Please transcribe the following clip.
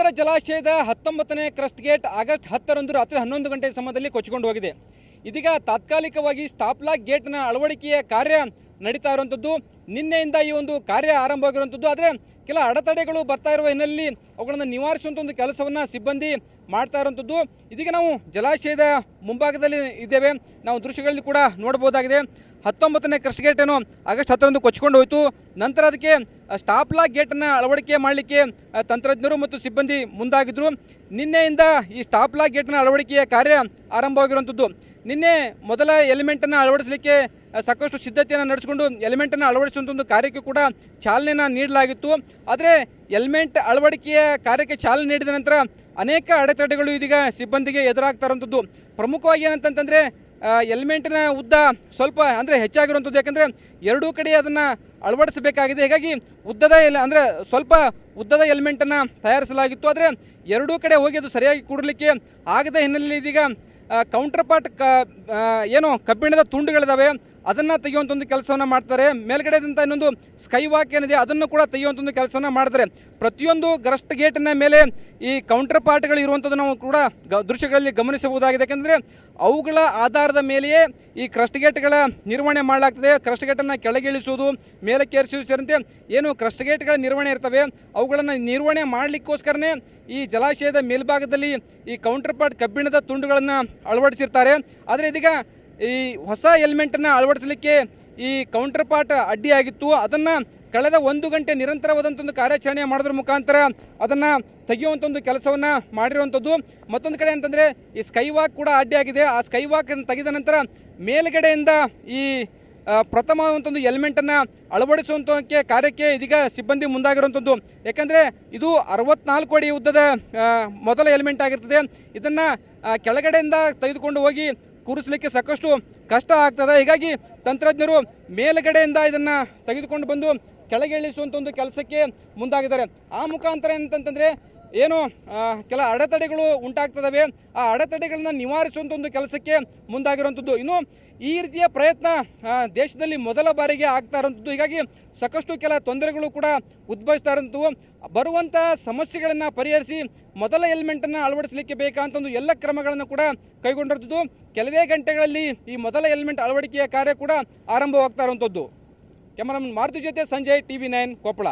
ತುಂಗಭದ್ರಾ ಜಲಾಶಯದ ಹತ್ತೊಂಬತ್ತನೇ crust gate August ಹತ್ತರಂದು ರಾತ್ರಿ ಹನ್ನೊಂದು ಗಂಟೆ ಸಮಯದಲ್ಲಿ ಕೊಚ್ಚಿಕೊಂಡು ಹೋಗಿದೆ. ಇದೀಗ ತಾತ್ಕಾಲಿಕವಾಗಿ ಸ್ಟಾಪ್ಲಾಕ್ ಗೇಟ್ನ ಅಳವಡಿಕೆಯ ಕಾರ್ಯ ನಡೀತಾ ಇರುವಂಥದ್ದು. ನಿನ್ನೆಯಿಂದ ಈ ಒಂದು ಕಾರ್ಯ ಆರಂಭವಾಗಿರುವಂಥದ್ದು ಆದರೆ ಕೆಲ ಅಡೆತಡೆಗಳು ಬರ್ತಾ ಇರುವ ಹಿನ್ನೆಲೆಯಲ್ಲಿ ಅವುಗಳನ್ನು ನಿವಾರಿಸುವಂಥ ಒಂದು ಕೆಲಸವನ್ನು ಸಿಬ್ಬಂದಿ ಮಾಡ್ತಾ ಇರುವಂಥದ್ದು. ಇದೀಗ ನಾವು ಜಲಾಶಯದ ಮುಂಭಾಗದಲ್ಲಿ ಇದ್ದೇವೆ. ನಾವು ದೃಶ್ಯಗಳಲ್ಲಿ ಕೂಡ ನೋಡಬಹುದಾಗಿದೆ. ಹತ್ತೊಂಬತ್ತನೇ ಕ್ರಸ್ಟ್ ಗೇಟ್ ಏನು ಆಗಸ್ಟ್ ಹತ್ತರಂದು ಕೊಚ್ಚಿಕೊಂಡು ಹೋಯಿತು. ನಂತರ ಅದಕ್ಕೆ ಸ್ಟಾಪ್ ಲಾಕ್ ಗೇಟನ್ನು ಅಳವಡಿಕೆ ಮಾಡಲಿಕ್ಕೆ ತಂತ್ರಜ್ಞರು ಮತ್ತು ಸಿಬ್ಬಂದಿ ಮುಂದಾಗಿದ್ದರು ನಿನ್ನೆಯಿಂದ ಈ ಸ್ಟಾಪ್ ಲಾಕ್ ಗೇಟ್ನ ಅಳವಡಿಕೆಯ ಕಾರ್ಯ ಆರಂಭವಾಗಿರುವಂಥದ್ದು. ನಿನ್ನೆ ಮೊದಲ ಎಲಿಮೆಂಟನ್ನು ಅಳವಡಿಸಲಿಕ್ಕೆ ಸಾಕಷ್ಟು ಸಿದ್ಧತೆಯನ್ನು ನಡೆಸಿಕೊಂಡು ಎಲಿಮೆಂಟನ್ನು ಅಳವಡಿಸುವಂಥ ಒಂದು ಕಾರ್ಯಕ್ಕೆ ಕೂಡ ಚಾಲನೆಯನ್ನು ನೀಡಲಾಗಿತ್ತು. ಆದರೆ ಎಲಿಮೆಂಟ್ ಅಳವಡಿಕೆಯ ಕಾರ್ಯಕ್ಕೆ ಚಾಲನೆ ನೀಡಿದ ನಂತರ ಅನೇಕ ಅಡೆತಡೆಗಳು ಇದೀಗ ಸಿಬ್ಬಂದಿಗೆ ಎದುರಾಗ್ತಾ ಇರುವಂಥದ್ದು ಪ್ರಮುಖವಾಗಿ ಏನಂತಂತಂದರೆ ಎಲಿಮೆಂಟಿನ ಉದ್ದ ಸ್ವಲ್ಪ ಅಂದರೆ ಹೆಚ್ಚಾಗಿರುವಂಥದ್ದು ಯಾಕಂದರೆ ಎರಡೂ ಕಡೆ ಅದನ್ನು ಅಳವಡಿಸಬೇಕಾಗಿದೆ. ಹೀಗಾಗಿ ಉದ್ದದ ಎಲ್ ಅಂದರೆ ಸ್ವಲ್ಪ ಉದ್ದದ ಎಲಿಮೆಂಟನ್ನು ತಯಾರಿಸಲಾಗಿತ್ತು. ಆದರೆ ಎರಡೂ ಕಡೆ ಹೋಗಿ ಅದು ಸರಿಯಾಗಿ ಕೂಡಲಿಕ್ಕೆ ಆಗದ ಹಿನ್ನೆಲೆಯಲ್ಲಿ ಇದೀಗ ಕೌಂಟರ್ ಪಾರ್ಟ್ ಕ ಏನು ಕಬ್ಬಿಣದ ತುಂಡುಗಳಿದಾವೆ. ಅದನ್ನು ತೆಗೆಯುವಂಥ ಒಂದು ಕೆಲಸವನ್ನು ಮಾಡ್ತಾರೆ. ಮೇಲ್ಗಡೆದಂಥ ಇನ್ನೊಂದು ಸ್ಕೈ ವಾಕ್ ಏನಿದೆ, ಅದನ್ನು ಕೂಡ ತೆಗೆಯುವಂಥ ಒಂದು ಕೆಲಸವನ್ನು ಮಾಡ್ತಾರೆ. ಪ್ರತಿಯೊಂದು ಗ್ರಸ್ಟ್ ಗೇಟಿನ ಮೇಲೆ ಈ ಕೌಂಟರ್ ಪಾರ್ಟ್ಗಳು ಇರುವಂಥದ್ದು ನಾವು ಕೂಡ ದೃಶ್ಯಗಳಲ್ಲಿ ಗಮನಿಸಬಹುದಾಗಿದೆ. ಯಾಕೆಂದರೆ ಅವುಗಳ ಆಧಾರದ ಮೇಲೆಯೇ ಈ ಕ್ರಸ್ಟ್ ಗೇಟ್ಗಳ ನಿರ್ವಹಣೆ ಮಾಡಲಾಗ್ತದೆ. ಕ್ರಸ್ಟ್ ಗೇಟನ್ನು ಕೆಳಗಿಳಿಸುವುದು ಮೇಲಕ್ಕೇರಿಸುವುದು ಸೇರಿದಂತೆ ಏನು ಕ್ರಸ್ಟ್ ಗೇಟ್ಗಳ ನಿರ್ವಹಣೆ ಇರ್ತವೆ, ಅವುಗಳನ್ನು ನಿರ್ವಹಣೆ ಮಾಡಲಿಕ್ಕೋಸ್ಕರನೇ ಈ ಜಲಾಶಯದ ಮೇಲ್ಭಾಗದಲ್ಲಿ ಈ ಕೌಂಟರ್ ಪಾರ್ಟ್ ಕಬ್ಬಿಣದ ತುಂಡುಗಳನ್ನು ಅಳವಡಿಸಿರ್ತಾರೆ. ಆದರೆ ಇದೀಗ ಈ ಹೊಸ ಎಲಿಮೆಂಟನ್ನು ಅಳವಡಿಸಲಿಕ್ಕೆ ಈ ಕೌಂಟರ್ ಪಾರ್ಟ್ ಅಡ್ಡಿಯಾಗಿತ್ತು. ಅದನ್ನು ಕಳೆದ ಒಂದು ಗಂಟೆ ನಿರಂತರವಾದಂಥ ಒಂದು ಕಾರ್ಯಾಚರಣೆ ಮಾಡೋದ್ರ ಮುಖಾಂತರ ಅದನ್ನು ತೆಗೆಯುವಂಥ ಒಂದು ಕೆಲಸವನ್ನು ಮಾಡಿರುವಂಥದ್ದು ಮತ್ತೊಂದು ಕಡೆ ಅಂತಂದರೆ ಈ ಸ್ಕೈ ವಾಕ್ ಕೂಡ ಅಡ್ಡಿಯಾಗಿದೆ. ಆ ಸ್ಕೈ ವಾಕ್ ತೆಗೆದ ನಂತರ ಮೇಲ್ಗಡೆಯಿಂದ ಈ ಪ್ರಥಮ ಒಂದು ಎಲಿಮೆಂಟನ್ನು ಅಳವಡಿಸುವಂಥಕ್ಕೆ ಕಾರ್ಯಕ್ಕೆ ಇದೀಗ ಸಿಬ್ಬಂದಿ ಮುಂದಾಗಿರುವಂಥದ್ದು ಯಾಕಂದರೆ ಇದು ಅರವತ್ನಾಲ್ಕು ಅಡಿ ಉದ್ದದ ಮೊದಲ ಎಲಿಮೆಂಟ್ ಆಗಿರ್ತದೆ. ಇದನ್ನು ಕೆಳಗಡೆಯಿಂದ ತೆಗೆದುಕೊಂಡು ಹೋಗಿ ಕೂರಿಸಲಿಕ್ಕೆ ಸಾಕಷ್ಟು ಕಷ್ಟ ಆಗ್ತದೆ. ಹೀಗಾಗಿ ತಂತ್ರಜ್ಞರು ಮೇಲುಗಡೆಯಿಂದ ಇದನ್ನು ತೆಗೆದುಕೊಂಡು ಬಂದು ಕೆಳಗೆ ಇಳಿಸುವಂಥ ಒಂದು ಕೆಲಸಕ್ಕೆ ಮುಂದಾಗಿದ್ದಾರೆ. ಆ ಮುಖಾಂತರ ಏನಂತಂತಂದರೆ ಏನು ಕೆಲ ಅಡೆತಡೆಗಳು ಉಂಟಾಗ್ತದವೆ. ಆ ಅಡೆತಡೆಗಳನ್ನ ನಿವಾರಿಸುವಂಥ ಒಂದು ಕೆಲಸಕ್ಕೆ ಮುಂದಾಗಿರುವಂಥದ್ದು ಇನ್ನು ಈ ರೀತಿಯ ಪ್ರಯತ್ನ ದೇಶದಲ್ಲಿ ಮೊದಲ ಬಾರಿಗೆ ಆಗ್ತಾ ಇರೋಂಥದ್ದು ಹೀಗಾಗಿ ಸಾಕಷ್ಟು ಕೆಲ ತೊಂದರೆಗಳು ಕೂಡ ಉದ್ಭವಿಸ್ತಾ ಇರೋಂಥವು ಬರುವಂಥ ಸಮಸ್ಯೆಗಳನ್ನು ಪರಿಹರಿಸಿ ಮೊದಲ ಎಲಿಮೆಂಟನ್ನು ಅಳವಡಿಸಲಿಕ್ಕೆ ಬೇಕಾದಂಥ ಒಂದು ಎಲ್ಲ ಕ್ರಮಗಳನ್ನು ಕೂಡ ಕೈಗೊಂಡಿರ್ತದ್ದು ಕೆಲವೇ ಗಂಟೆಗಳಲ್ಲಿ ಈ ಮೊದಲ ಎಲಿಮೆಂಟ್ ಅಳವಡಿಕೆಯ ಕಾರ್ಯ ಕೂಡ ಆರಂಭವಾಗ್ತಾ ಇರುವಂಥದ್ದು ಕ್ಯಾಮರಾಮನ್ ಮಾರುತಿ ಜೊತೆ Sanjay T V nine, Koppal.